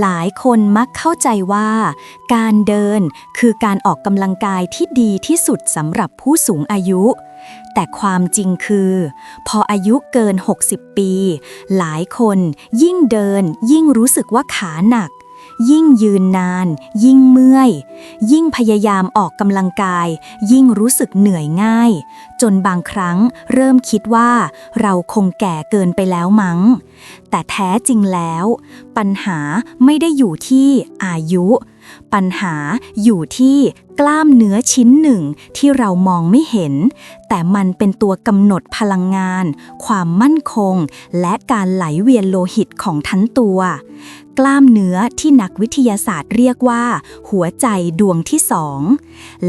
หลายคนมักเข้าใจว่า การเดินคือการออกกำลังกายที่ดีที่สุดสำหรับผู้สูงอายุ แต่ความจริงคือ พออายุเกิน 60 ปี หลายคนยิ่งเดินยิ่งรู้สึกว่าขาหนัก ยิ่งยืนนาน ยิ่งเมื่อย ยิ่งพยายามออกกำลังกาย ยิ่งรู้สึกเหนื่อยง่าย จนบางครั้งเริ่มคิดว่าเราคงแก่เกินไปแล้วมั้ง แต่แท้จริงแล้ว ปัญหาไม่ได้อยู่ที่อายุ ปัญหาอยู่ที่กล้ามเนื้อชิ้นหนึ่งที่เรามองไม่เห็น แต่มันเป็นตัวกำหนดพลังงาน ความมั่นคง และการไหลเวียนโลหิตของทั้งตัว กล้ามเนื้อที่นักวิทยาศาสตร์เรียกว่า หัวใจดวงที่สอง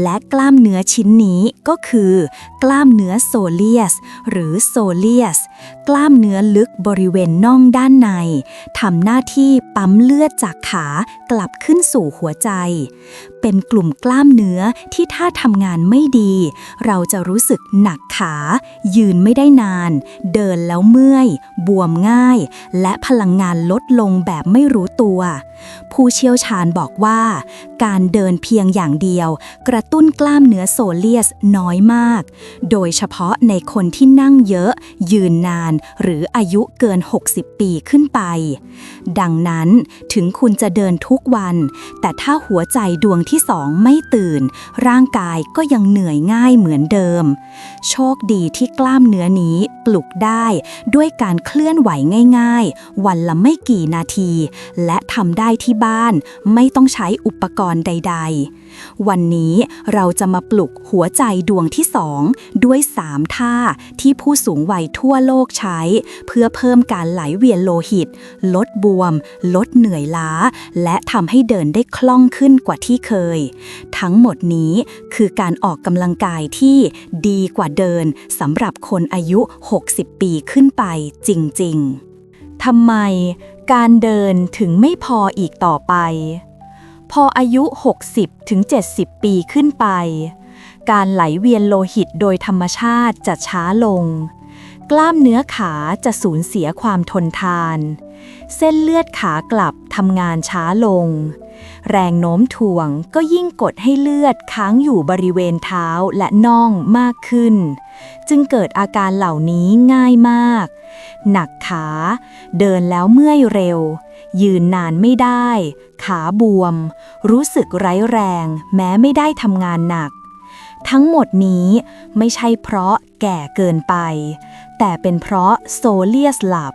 และกล้ามเนื้อชิ้นนี้ก็คือ กล้ามเนื้อโซเลียส หรือโซเลียส กล้ามเนื้อลึกบริเวณน่องด้านในทำหน้าที่ปั๊มเลือดจากขากลับขึ้นสู่หัวใจใจ เป็นกลุ่มกล้ามเนื้อที่ถ้าทำงานไม่ดี เราจะรู้สึกหนักขา ยืนไม่ได้นาน เดินแล้วเมื่อย บวมง่าย และพลังงานลดลงแบบไม่รู้ตัว ผู้เชี่ยวชาญบอกว่า การเดินเพียงอย่างเดียว กระตุ้นกล้ามเนื้อโซเลียสน้อยมาก โดยเฉพาะในคนที่นั่งเยอะ ยืนนาน หรืออายุเกิน 60 ปีขึ้นไป ดังนั้นถึงคุณจะเดินทุกวัน แต่ถ้าหัวใจดวงที่ที่สองไม่ตื่น ร่างกายก็ยังเหนื่อยง่ายเหมือนเดิม โชคดีที่กล้ามเนื้อนี้ปลุกได้ด้วยการเคลื่อนไหวง่าย ๆ วันละไม่กี่นาที และทำได้ที่บ้าน ไม่ต้องใช้อุปกรณ์ใด ๆ วันนี้เราจะมาปลุกหัวใจดวงที่สองด้วย 3 ท่าที่ผู้สูงวัยทั่วโลกใช้ เพื่อเพิ่มการไหลเวียนโลหิต ลดบวม ลดเหนื่อยล้า และทำให้เดินได้คล่องขึ้นกว่าที่เคย ทั้งหมดนี้คือการออกกำลังกายที่ดีกว่าเดินสำหรับคนอายุ 60 ปีขึ้นไปจริง ๆทำไมการเดินถึงไม่พออีกต่อไป พออายุ60ถึง70 ปีขึ้นไป การไหลเวียนโลหิตโดยธรรมชาติจะช้าลง กล้ามเนื้อขาจะสูญเสียความทนทาน เส้นเลือดขากลับทำงานช้าลง แรงโน้มถ่วงก็ยิ่งกดให้เลือดค้างอยู่บริเวณเท้าและน่องมากขึ้น จึงเกิดอาการเหล่านี้ง่ายมาก หนักขา เดินแล้วเมื่อยเร็ว ยืนนานไม่ได้ ขาบวม รู้สึกไร้แรง แม้ไม่ได้ทำงานหนัก ทั้งหมดนี้ไม่ใช่เพราะแก่เกินไป แต่เป็นเพราะโซเลียสหลับ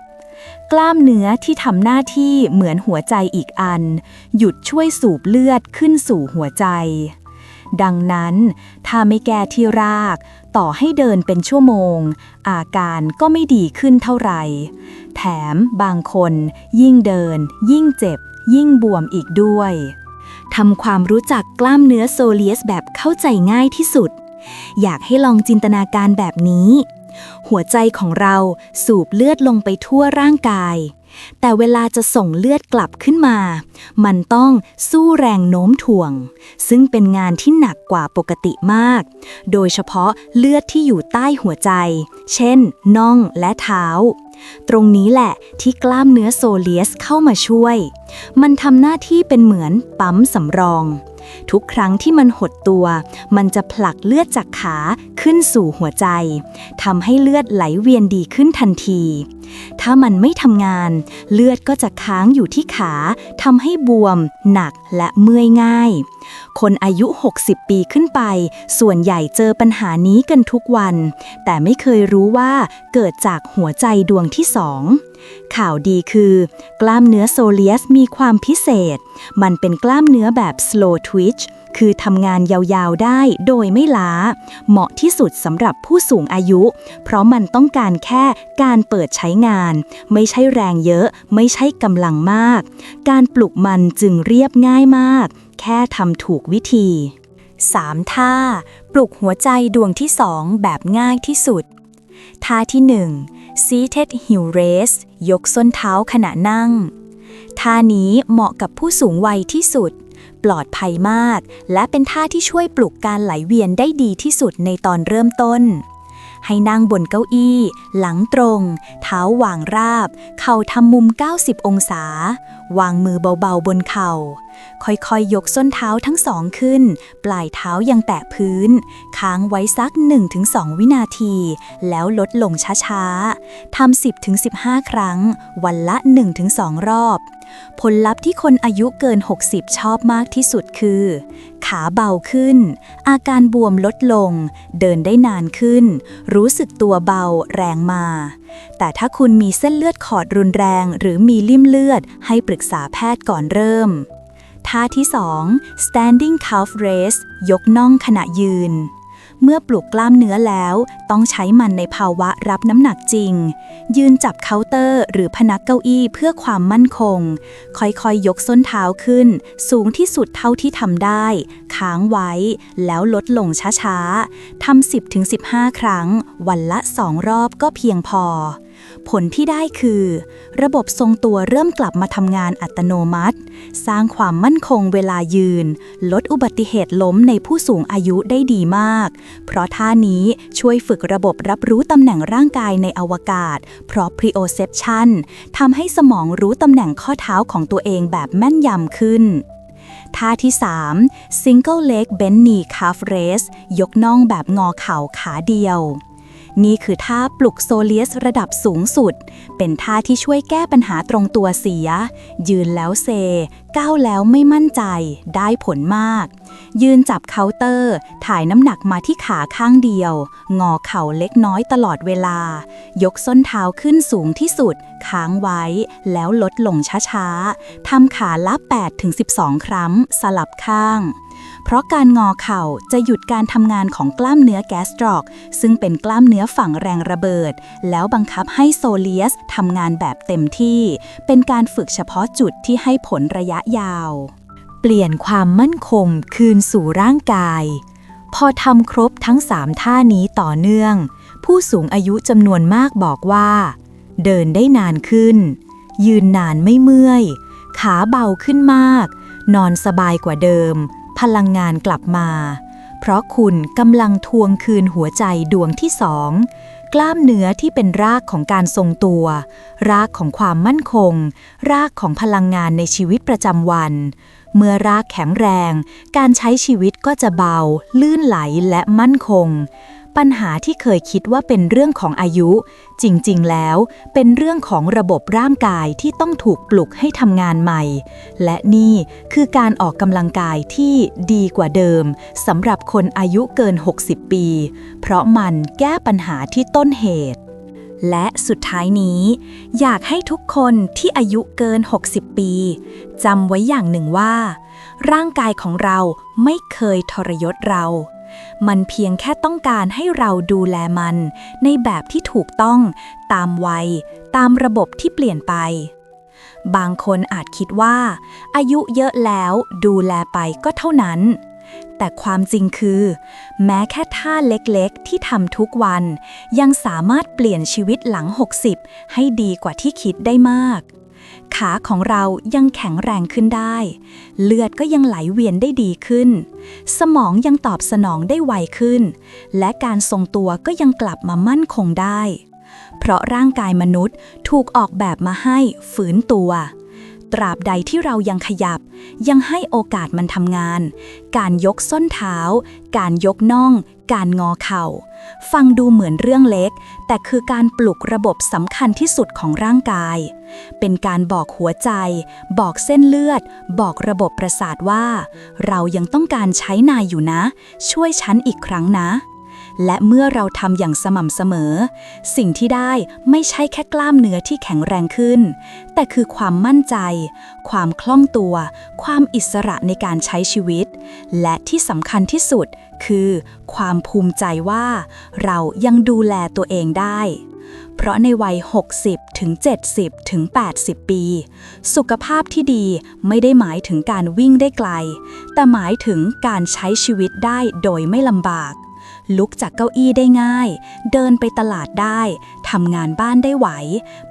กล้ามเนื้อที่ทำหน้าที่เหมือนหัวใจอีกอัน หยุดช่วยสูบเลือดขึ้นสู่หัวใจ ดังนั้น ถ้าไม่แก้ที่ราก ต่อให้เดินเป็นชั่วโมง อาการก็ไม่ดีขึ้นเท่าไหร่ แถมบางคนยิ่งเดิน ยิ่งเจ็บ ยิ่งบวมอีกด้วยทำความรู้จักกล้ามเนื้อโซเลียสแบบเข้าใจง่ายที่สุด อยากให้ลองจินตนาการแบบนี้ หัวใจของเราสูบเลือดลงไปทั่วร่างกาย แต่เวลาจะส่งเลือดกลับขึ้นมา มันต้องสู้แรงโน้มถ่วง ซึ่งเป็นงานที่หนักกว่าปกติมาก โดยเฉพาะเลือดที่อยู่ใต้หัวใจ เช่น น่องและเท้าตรงนี้แหละที่กล้ามเนื้อโซเลียสเข้ามาช่วย มันทำหน้าที่เป็นเหมือนปั๊มสำรอง ทุกครั้งที่มันหดตัว มันจะผลักเลือดจากขาขึ้นสู่หัวใจทำให้เลือดไหลเวียนดีขึ้นทันที ถ้ามันไม่ทำงาน เลือดก็จะค้างอยู่ที่ขาทำให้บวม หนักและเมื่อยง่าย คนอายุ 60 ปีขึ้นไป ส่วนใหญ่เจอปัญหานี้กันทุกวัน แต่ไม่เคยรู้ว่าเกิดจากหัวใจดวงที่สอง ข่าวดีคือ กล้ามเนื้อโซเลียสมีความพิเศษ มันเป็นกล้ามเนื้อแบบ slow twitch คือทำงานยาวๆได้โดยไม่ล้า เหมาะที่สุดสำหรับผู้สูงอายุ เพราะมันต้องการแค่การเปิดใช้งาน ไม่ใช่แรงเยอะ ไม่ใช่กำลังมาก การปลุกมันจึงเรียบง่ายมาก แค่ทำถูกวิธี 3. ท่า ปลุกหัวใจดวงที่2แบบง่ายที่สุด ท่าที่ 1 ซีเท็ดฮิวเรส ยกส้นเท้าขณะนั่ง ท่านี้เหมาะกับผู้สูงวัยที่สุด ปลอดภัยมาก และเป็นท่าที่ช่วยปลุกการไหลเวียนได้ดีที่สุดในตอนเริ่มต้น ให้นั่งบนเก้าอี้ หลังตรง เท้าวางราบ เข่าทำมุม 90 องศา วางมือเบาๆบนเข่า ค่อยๆ ยกส้นเท้าทั้งสองขึ้น ปลายเท้ายังแตะพื้น ค้างไว้สัก 1-2 วินาที แล้วลดลงช้าๆทำ10-15 ครั้ง วันละ 1-2 รอบ ผลลัพธ์ที่คนอายุเกิน 60 ชอบมากที่สุดคือ ขาเบาขึ้น อาการบวมลดลง เดินได้นานขึ้น รู้สึกตัวเบาแรงมา แต่ถ้าคุณมีเส้นเลือดขอดรุนแรง หรือมีลิ่มเลือด ให้ปรึกษาแพทย์ก่อนเริ่ม ท่าที่ 2 standing calf raise ยกน่องขณะยืน เมื่อปลูกกล้ามเนื้อแล้ว ต้องใช้มันในภาวะรับน้ำหนักจริง ยืนจับเคาน์เตอร์ หรือพนักเก้าอี้เพื่อความมั่นคง ค่อยๆยยกส้นเท้าขึ้น สูงที่สุดเท่าที่ทำได้ ค้างไว้ แล้วลดลงช้าๆทำ10-15 ครั้ง วันละ 2 รอบก็เพียงพอ ผลที่ได้คือ ระบบทรงตัวเริ่มกลับมาทำงานอัตโนมัติ สร้างความมั่นคงเวลายืน ลดอุบัติเหตุล้มในผู้สูงอายุได้ดีมาก เพราะท่านี้ช่วยฝึกระบบรับรู้ตำแหน่งร่างกายในอวกาศ เพราะ Prioception ทำให้สมองรู้ตำแหน่งข้อเท้าของตัวเองแบบแม่นยำขึ้นท่าที่ 3 Single Leg Bend Knee Calf Raise ยกน่องแบบงอเข่าขาเดียว นี่คือท่าปลุกโซเลียสระดับสูงสุด เป็นท่าที่ช่วยแก้ปัญหาตรงตัวเสีย ยืนแล้วเซ ก้าวแล้วไม่มั่นใจ ได้ผลมาก ยืนจับเคาน์เตอร์ ถ่ายน้ำหนักมาที่ขาข้างเดียว งอเข่าเล็กน้อยตลอดเวลา ยกส้นเท้าขึ้นสูงที่สุด ค้างไว้ แล้วลดลงช้าๆทำขาละ8-12 ครั้ง สลับข้าง เพราะการงอเข่าจะหยุดการทำงานของกล้ามเนื้อแกสตรอก ซึ่งเป็นกล้ามเนื้อฝังแรงระเบิด แล้วบังคับให้โซเลียสทำงานแบบเต็มที่ เป็นการฝึกเฉพาะจุดที่ให้ผลระยะยาว เปลี่ยนความมั่นคงคืนสู่ร่างกาย พอทำครบทั้ง3ท่านี้ต่อเนื่อง ผู้สูงอายุจำนวนมากบอกว่า เดินได้นานขึ้น ยืนนานไม่เมื่อย ขาเบาขึ้นมาก นอนสบายกว่าเดิม พลังงานกลับมา เพราะคุณกำลังทวงคืนหัวใจดวงที่สอง กล้ามเนื้อที่เป็นรากของการทรงตัว รากของความมั่นคง รากของพลังงานในชีวิตประจำวัน เมื่อรากแข็งแรง การใช้ชีวิตก็จะเบา ลื่นไหลและมั่นคง ปัญหาที่เคยคิดว่าเป็นเรื่องของอายุ จริงๆ แล้ว เป็นเรื่องของระบบร่างกายที่ต้องถูกปลุกให้ทำงานใหม่ และนี่คือการออกกำลังกายที่ดีกว่าเดิมสำหรับคนอายุเกิน 60 ปี เพราะมันแก้ปัญหาที่ต้นเหตุ และสุดท้ายนี้ อยากให้ทุกคนที่อายุเกิน 60 ปีจำไว้อย่างหนึ่งว่า ร่างกายของเราไม่เคยทรยศเรา มันเพียงแค่ต้องการให้เราดูแลมัน ในแบบที่ถูกต้อง ตามวัย ตามระบบที่เปลี่ยนไป บางคนอาจคิดว่า อายุเยอะแล้วดูแลไปก็เท่านั้น แต่ความจริงคือ แม้แค่ท่าเล็กๆ ที่ทำทุกวัน ยังสามารถเปลี่ยนชีวิตหลัง 60 ให้ดีกว่าที่คิดได้มาก ขาของเรายังแข็งแรงขึ้นได้ เลือดก็ยังไหลเวียนได้ดีขึ้น สมองยังตอบสนองได้ไวขึ้น และการทรงตัวก็ยังกลับมามั่นคงได้ เพราะร่างกายมนุษย์ถูกออกแบบมาให้ฝืนตัว ตราบใดที่เรายังขยับ ยังให้โอกาสมันทำงาน การยกส้นเท้า การยกน่อง การงอเข่า ฟังดูเหมือนเรื่องเล็ก แต่คือการปลุกระบบสำคัญที่สุดของร่างกาย เป็นการบอกหัวใจ บอกเส้นเลือด บอกระบบประสาทว่า เรายังต้องการใช้นายอยู่นะ ช่วยฉันอีกครั้งนะ และเมื่อเราทำอย่างสม่ำเสมอ สิ่งที่ได้ไม่ใช่แค่กล้ามเนื้อที่แข็งแรงขึ้น แต่คือความมั่นใจ ความคล่องตัว ความอิสระในการใช้ชีวิต และที่สำคัญที่สุดคือ ความภูมิใจว่า เรายังดูแลตัวเองได้เพราะในวัย 60 ถึง 70 ถึง 80 ปี สุขภาพที่ดีไม่ได้หมายถึงการวิ่งได้ไกล แต่หมายถึงการใช้ชีวิตได้โดยไม่ลำบาก ลุกจากเก้าอี้ได้ง่าย เดินไปตลาดได้ทำงานบ้านได้ไหว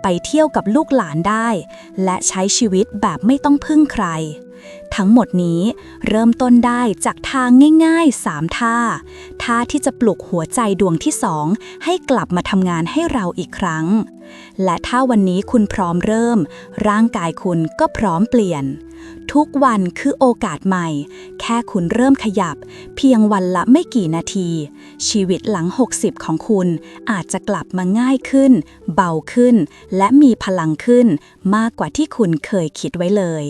ไปเที่ยวกับลูกหลานได้ และใช้ชีวิตแบบไม่ต้องพึ่งใคร ทั้งหมดนี้ เริ่มต้นได้จากทางง่ายๆ 3 ท่า ท่าที่จะปลุกหัวใจดวงที่สองให้กลับมาทำงานให้เราอีกครั้ง และถ้าวันนี้คุณพร้อมเริ่ม ร่างกายคุณก็พร้อมเปลี่ยน ทุกวันคือโอกาสใหม่ แค่คุณเริ่มขยับ เพียงวันละไม่กี่นาที ชีวิตหลัง 60 ของคุณอาจจะกลับมาง่ายขึ้น เบาขึ้น และมีพลังขึ้น มากกว่าที่คุณเคยคิดไว้เลย